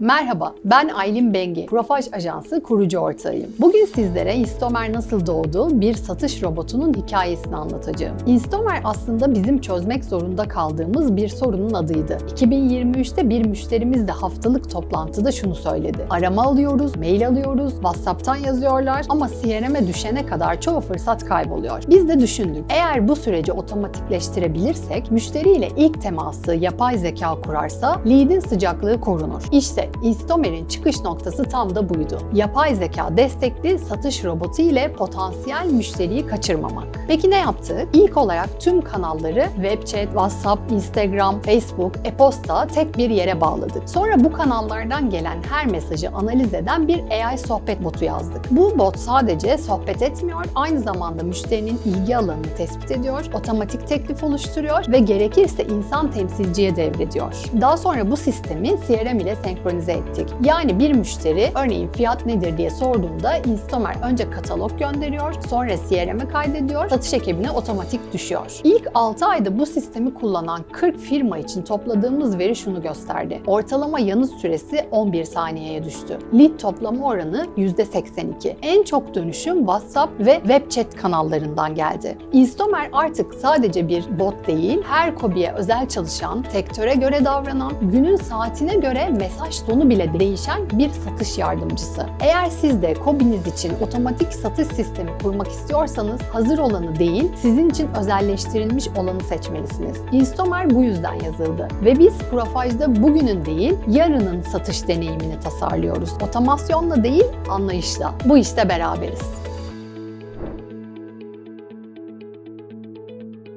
Merhaba, ben Aylin Bengi, Profaj Ajansı kurucu ortağıyım. Bugün sizlere Instamer nasıl doğdu bir satış robotunun hikayesini anlatacağım. Instamer aslında bizim çözmek zorunda kaldığımız bir sorunun adıydı. 2023'te bir müşterimiz de haftalık toplantıda şunu söyledi. Arama alıyoruz, mail alıyoruz, WhatsApp'tan yazıyorlar ama CRM'e düşene kadar çoğu fırsat kayboluyor. Biz de düşündük. Eğer bu süreci otomatikleştirebilirsek, müşteriyle ilk teması yapay zeka kurarsa lead'in sıcaklığı korunur. İşte Istomer'in çıkış noktası tam da buydu. Yapay zeka destekli satış robotu ile potansiyel müşteriyi kaçırmamak. Peki ne yaptık? İlk olarak tüm kanalları webchat, WhatsApp, Instagram, Facebook, e-posta tek bir yere bağladık. Sonra bu kanallardan gelen her mesajı analiz eden bir AI sohbet botu yazdık. Bu bot sadece sohbet etmiyor, aynı zamanda müşterinin ilgi alanını tespit ediyor, otomatik teklif oluşturuyor ve gerekirse insan temsilciye devrediyor. Daha sonra bu sistemi CRM ile senkronize ettik. Yani bir müşteri örneğin fiyat nedir diye sorduğunda Instamer önce katalog gönderiyor, sonra CRM'e kaydediyor, satış ekibine otomatik düşüyor. İlk 6 ayda bu sistemi kullanan 40 firma için topladığımız veri şunu gösterdi. Ortalama yanıt süresi 11 saniyeye düştü. Lead toplama oranı %82. En çok dönüşüm WhatsApp ve web chat kanallarından geldi. Instamer artık sadece bir bot değil, her kobiye özel çalışan, sektöre göre davranan, günün saatine göre mesaj tonu bile değişen bir satış yardımcısı. Eğer siz de kobiniz için otomatik satış sistemi kurmak istiyorsanız hazır olanı değil, sizin için özelleştirilmiş olanı seçmelisiniz. Instamer bu yüzden yazıldı ve biz Profaj'da bugünün değil, yarının satış deneyimini tasarlıyoruz. Otomasyonla değil, anlayışla. Bu işte beraberiz.